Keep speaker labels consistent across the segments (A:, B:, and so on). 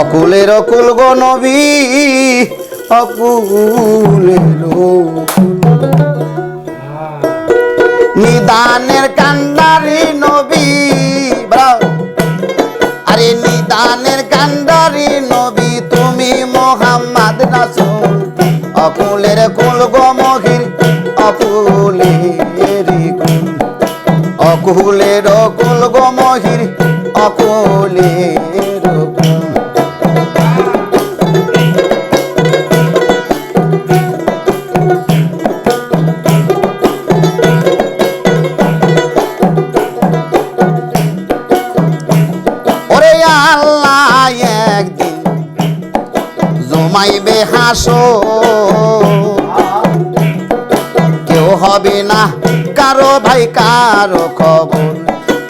A: অকুলের অকুল গো নবী, অকুলের নিদানের কান্ডারি নবী। আরে নিদানের কান্ডারি নবী, তুমি মোহাম্মদ রাসূল। অকুলের কুল গো মহির, অকুলের কুল অকুলের অকুল গো মহির, অকুলের জমাইবে হাসো। কেউ হবে না কারও ভাই, কারও খবর।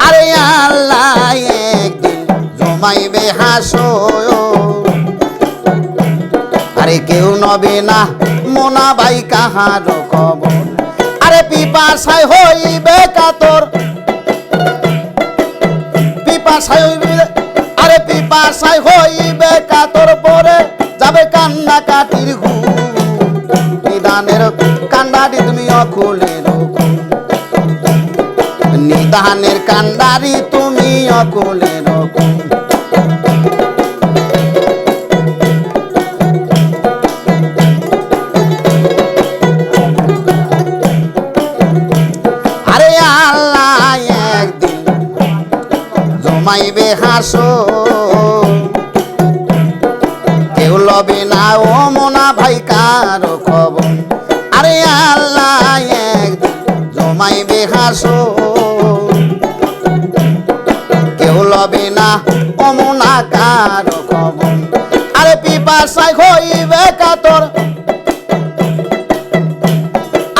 A: আরে আল্লাহ, একদিন জমাইবে হাসো। আরে কেউ নবে না মোনা ভাই, কাহারো খবর। আরে পিপাসায় হইবে কাতর। পিপাসায় হইবে আরে পিপাসায় হইবে অকুলের কুল। নিদানের কান্ডারি তুমি অকুলের কুল। আরে আল্লাহ, একদিন জমাইবে হাসো কেউ লবে না, ও মোনা ভাই কারও খবর লবে না। ও মোনা কারও খবর। আরে পিপাসায় হইবে কাতর।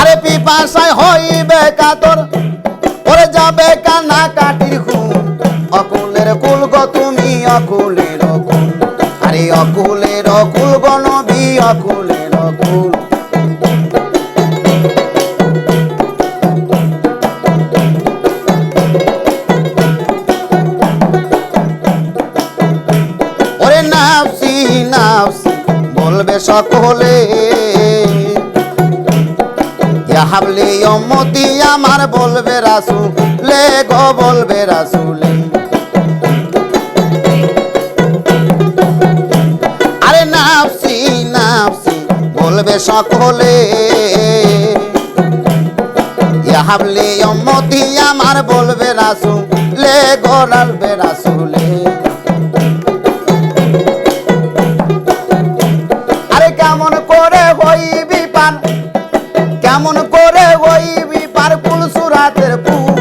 A: আরে পিপাসায় হইবে কাতর। ওরে যাবে কান্না কাটির খুন। অকুলের কুল গো, তুমি অকুলের কুল আরে অকুলের কুল গো, নবী অকুলের সকলে। হাবলি উম্মতি আমার বলবে রাসূল, লে গো বলবে রাসূলে। আরে নাফসি নাফসি, বলবে সকলে। হাবলি উম্মতি আমার বলবে রাসূল, লে গো করে হইবি পার কুল সুরাতের ফুল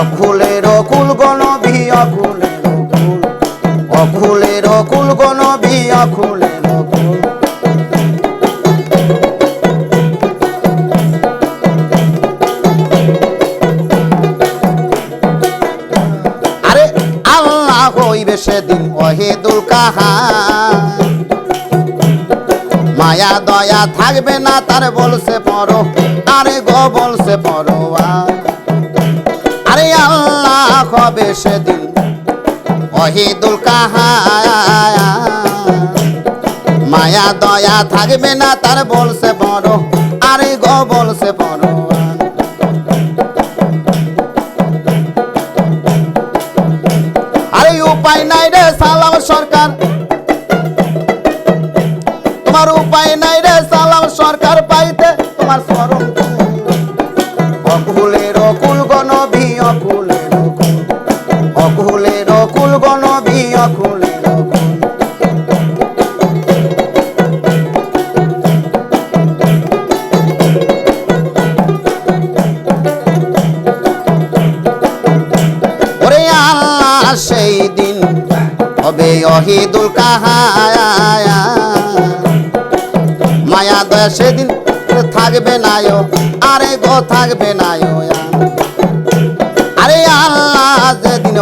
A: অকুলের অকুল গণবি, অকুলের অকুল। অকুলের অকুল গণবি, অকুলের অকুল। আরে আল্লাহ হইবে সেদিন অহেদুল কাহা মায়া দয়া থাকবে না, তার বলছে পরো, তারে গো বলছে পরো আরে। আল্লাহ কবে সেদিন অহিদুল কাহায়া মায়া দয়া থাকবে না, তার বলছে পরো আরে গো বলছে বড় অকুল গণবি, অকুলের অকুল। সেই দিন হবে অহিদুল কাহা মায়া দয়া সেদিন থাকবে নায়ো, আরে গো থাকবে নায়ো।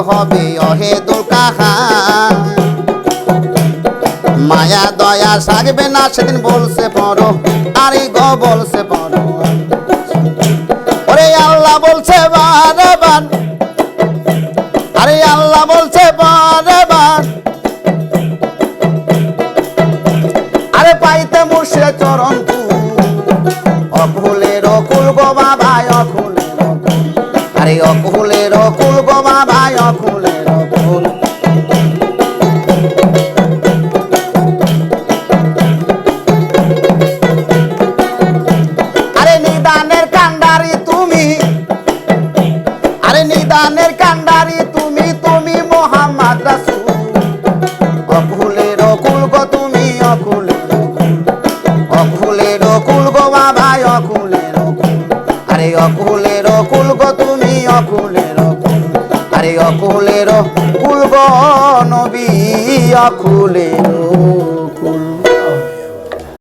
A: হবে অহে দুর্কাহা মায়া, দয়া সাগবে না, সেদিন বলছে পড়ো আরে গ বলছে পড়ো ওরে আল্লাহ বলছে বারবার, আরে আল্লাহ বলছে আরে পাইতে মুর্শে চরণ অকুলের অকুল গো বাবা অকুল অকুলের কুল গো বাবা অকুলের কুল আরে নিদানের কান্ডারি তুমি, আরে নিদানের কান্ডারি তুমি তুমি মোহাম্মদ রাসূল। অকুলের অকুল গো তুমি, অকুলের অকুল। অকুলের অকুল গো বাবা অকুলের অকুল। আরে অকুলের অকুল গো কুল আরে অকুলের কুল গো নবী অকুলের অকুল